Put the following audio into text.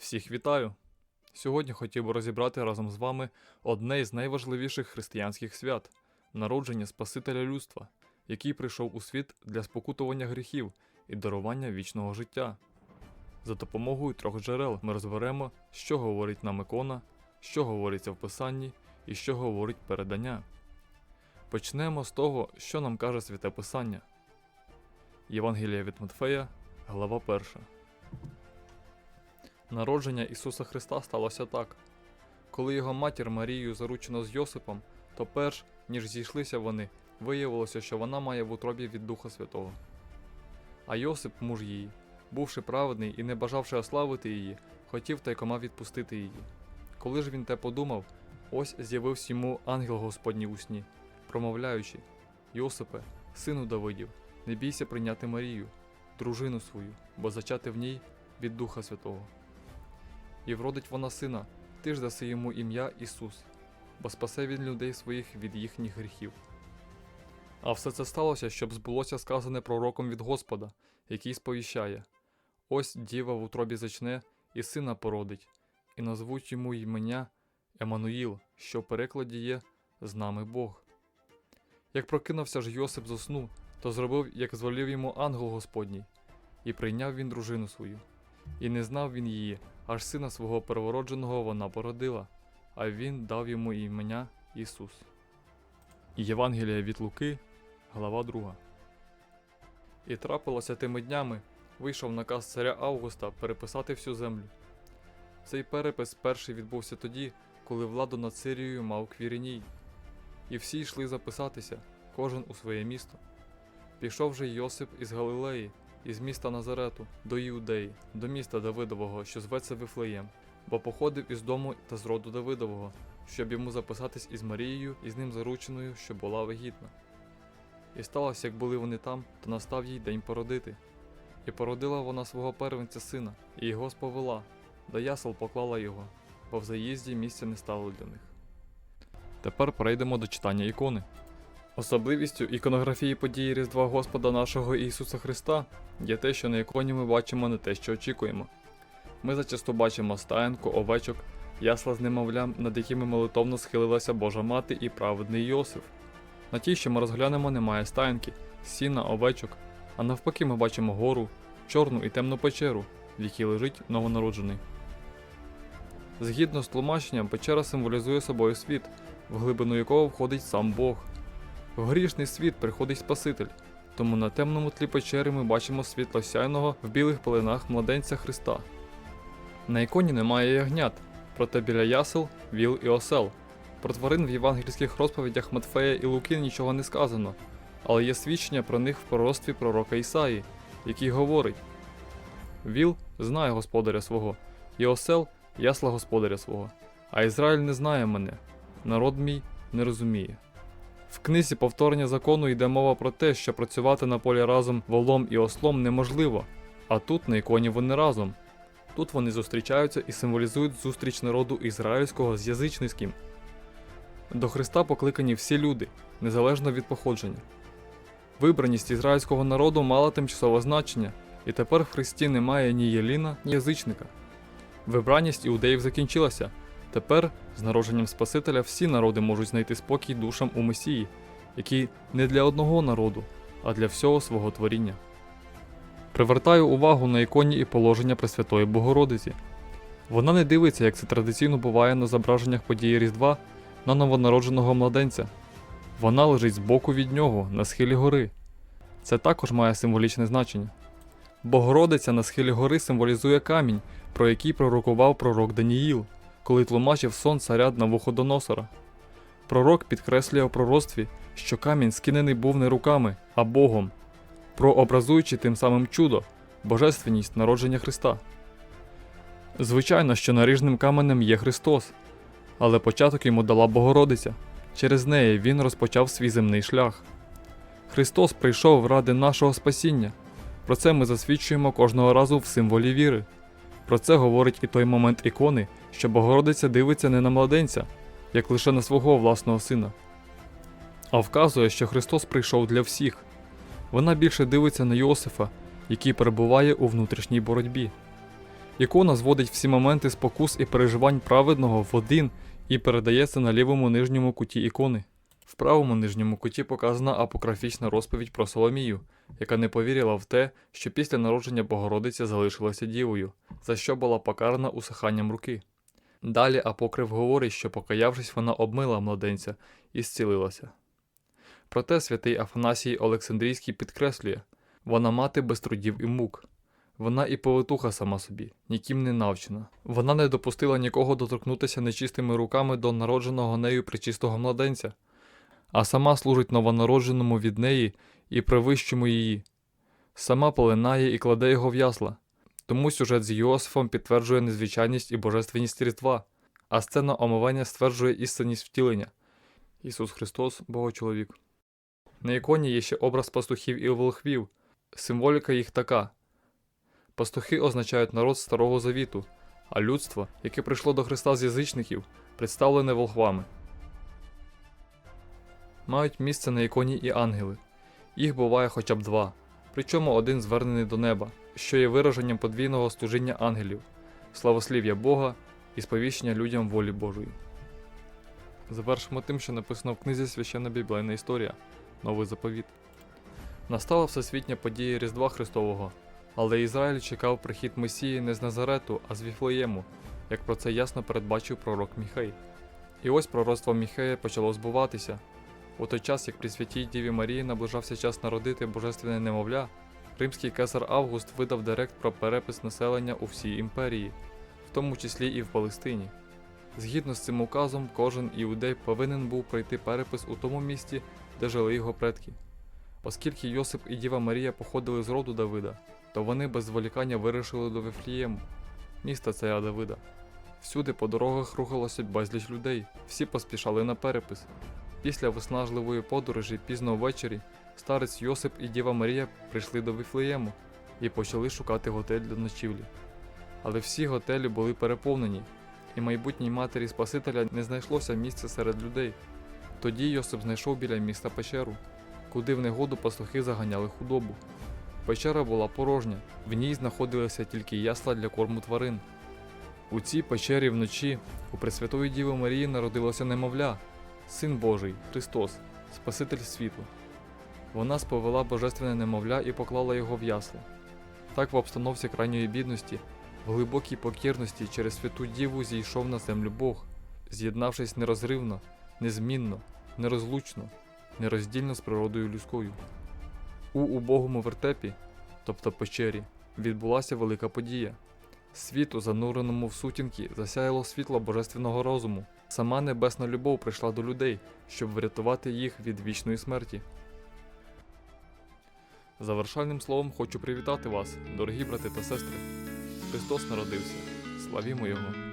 Всіх вітаю! Сьогодні хотів би розібрати разом з вами одне із найважливіших християнських свят народження Спасителя людства, який прийшов у світ для спокутування гріхів і дарування вічного життя. За допомогою трьох джерел ми розберемо, що говорить нам ікона, що говориться в Писанні і що говорить передання. Почнемо з того, що нам каже Святе Писання. Євангелія від Матфея, глава 1. Народження Ісуса Христа сталося так. Коли його матір Марією заручено з Йосипом, то перш ніж зійшлися вони, виявилося, що вона має в утробі від Духа Святого. А Йосип, муж її, бувши праведний і не бажавши ославити її, хотів тайкома відпустити її. Коли ж він те подумав, ось з'явився йому ангел Господній у сні, промовляючи: Йосипе, сину Давидів, не бійся прийняти Марію, дружину свою, бо зачати в ній від Духа Святого. І вродить вона сина, ти ж даси йому ім'я Ісус, бо спасе він людей своїх від їхніх гріхів. А все це сталося, щоб збулося сказане пророком від Господа, який сповіщає: Ось діва в утробі зачне, і сина породить, і назвуть йому імення Еммануїл, що в перекладі є з нами Бог. Як прокинувся ж Йосип з сну, то зробив, як зволів йому ангел Господній, і прийняв він дружину свою. І не знав він її, аж сина свого первородженого вона породила, а він дав йому імення Ісус. Євангелія від Луки, глава 2. І трапилося тими днями, вийшов наказ царя Августа переписати всю землю. Цей перепис перший відбувся тоді, коли владу над Сирією мав Квіріній. І всі йшли записатися, кожен у своє місто. Пішов же Йосип із Галилеї, із міста Назарету до Іудеї, до міста Давидового, що зветься Вифлеєм, бо походив із дому та з роду Давидового, щоб йому записатись із Марією і з ним зарученою, що була вагітна. І сталося, як були вони там, то настав їй день породити. І породила вона свого первенця сина, і його сповела, до ясел поклала його, бо в заїзді місця не стало для них. Тепер перейдемо до читання ікони. Особливістю іконографії події Різдва Господа нашого Ісуса Христа є те, що на іконі ми бачимо не те, що очікуємо. Ми зачасто бачимо стаєнку, овечок, ясла з немовлям, над якими молитовно схилилася Божа мати і праведний Йосиф. На тій, що ми розглянемо, немає стаєнки, сіна, овечок, а навпаки, ми бачимо гору, чорну і темну печеру, в якій лежить новонароджений. Згідно з тлумаченням, печера символізує собою світ, в глибину якого входить сам Бог. В грішний світ приходить Спаситель, тому на темному тлі печери ми бачимо світло сяйного в білих пеленах младенця Христа. На іконі немає ягнят, проте біля ясел віл і осел. Про тварин в євангельських розповідях Матфея і Луки нічого не сказано, але є свідчення про них в пророцтві пророка Ісаї, який говорить: Віл знає господаря свого, і осел ясла господаря свого, а Ізраїль не знає мене, народ мій не розуміє. В книзі повторення закону йде мова про те, що працювати на полі разом волом і ослом неможливо, а тут на іконі вони разом. Тут вони зустрічаються і символізують зустріч народу ізраїльського з язичницьким. До Христа покликані всі люди, незалежно від походження. Вибраність ізраїльського народу мала тимчасове значення, і тепер в Христі немає ні єліна, ні язичника. Вибраність іудеїв закінчилася. Тепер, з народженням Спасителя, всі народи можуть знайти спокій душам у Месії, який не для одного народу, а для всього свого творіння. Привертаю увагу на іконі і положення Пресвятої Богородиці. Вона не дивиться, як це традиційно буває на зображеннях події Різдва на новонародженого младенця. Вона лежить збоку від нього на схилі гори. Це також має символічне значення. Богородиця на схилі гори символізує камінь, про який пророкував пророк Даніїл коли тлумачив сон царя Навуходоносора. Пророк підкреслює в пророцтві, що камінь скинений був не руками, а Богом, прообразуючи тим самим чудо, божественність народження Христа. Звичайно, що наріжним каменем є Христос, але початок йому дала Богородиця. Через неї Він розпочав свій земний шлях. Христос прийшов ради нашого спасіння. Про це ми засвідчуємо кожного разу в символі віри. Про це говорить і той момент ікони, що Богородиця дивиться не на младенця, як лише на свого власного сина, а вказує, що Христос прийшов для всіх. Вона більше дивиться на Йосифа, який перебуває у внутрішній боротьбі. Ікона зводить всі моменти спокус і переживань праведного в один і передається на лівому нижньому куті ікони. В правому нижньому куті показана апокрафічна розповідь про Соломію, яка не повірила в те, що після народження Богородиця залишилася дівою, за що була покарана усиханням руки. Далі апокрив говорить, що покаявшись, вона обмила младенця і зцілилася. Проте святий Афанасій Олександрійський підкреслює вона мати без трудів і мук. Вона і повитуха сама собі, ніким не навчена. Вона не допустила нікого доторкнутися нечистими руками до народженого нею причистого младенця, а сама служить новонародженому від неї і привищому її. Сама полинає і кладе його в ясла. Тому сюжет з Йосифом підтверджує незвичайність і божественність Різдва, а сцена омивання стверджує істинність втілення. Ісус Христос, Богочоловік. На іконі є ще образ пастухів і волхвів. Символіка їх така. Пастухи означають народ Старого Завіту, а людство, яке прийшло до Христа з язичників, представлене волхвами. Мають місце на іконі і ангели. Їх буває хоча б два, причому один звернений до неба, що є вираженням подвійного служіння ангелів, славослів'я Бога і сповіщення людям волі Божої. Завершимо тим, що написано в книзі Священна Біблійна історія Новий заповіт. Настала всесвітня подія Різдва Христового, але Ізраїль чекав прихід Месії не з Назарету, а з Віфлеєму, як про це ясно передбачив пророк Міхей. І ось пророцтво Міхея почало збуватися. У той час, як при святій Діві Марії наближався час народити божественне немовля, римський кесар Август видав директ про перепис населення у всій імперії, в тому числі і в Палестині. Згідно з цим указом, кожен іудей повинен був пройти перепис у тому місті, де жили його предки. Оскільки Йосип і Діва Марія походили з роду Давида, то вони без зволікання вирішили до Вифлієму, міста царя Давида. Всюди по дорогах рухалося безліч людей, всі поспішали на перепис. Після виснажливої подорожі пізно ввечері старець Йосип і Діва Марія прийшли до Вифлеєму і почали шукати готель для ночівлі. Але всі готелі були переповнені, і майбутній матері Спасителя не знайшлося місця серед людей. Тоді Йосип знайшов біля міста печеру, куди в негоду пастухи заганяли худобу. Печера була порожня, в ній знаходилися тільки ясла для корму тварин. У цій печері вночі у Пресвятої Діви Марії народилося немовля, Син Божий, Христос, Спаситель світу. Вона сповела божественне немовля і поклала його в ясла. Так в обстановці крайньої бідності, в глибокій покірності через святу Діву зійшов на землю Бог, з'єднавшись нерозривно, незмінно, нерозлучно, нероздільно з природою людською. У убогому вертепі, тобто печері, відбулася велика подія. Світу, зануреному в сутінки, засяяло світло божественного розуму. Сама небесна любов прийшла до людей, щоб врятувати їх від вічної смерті. Завершальним словом хочу привітати вас, дорогі брати та сестри. Христос народився. Славімо Його!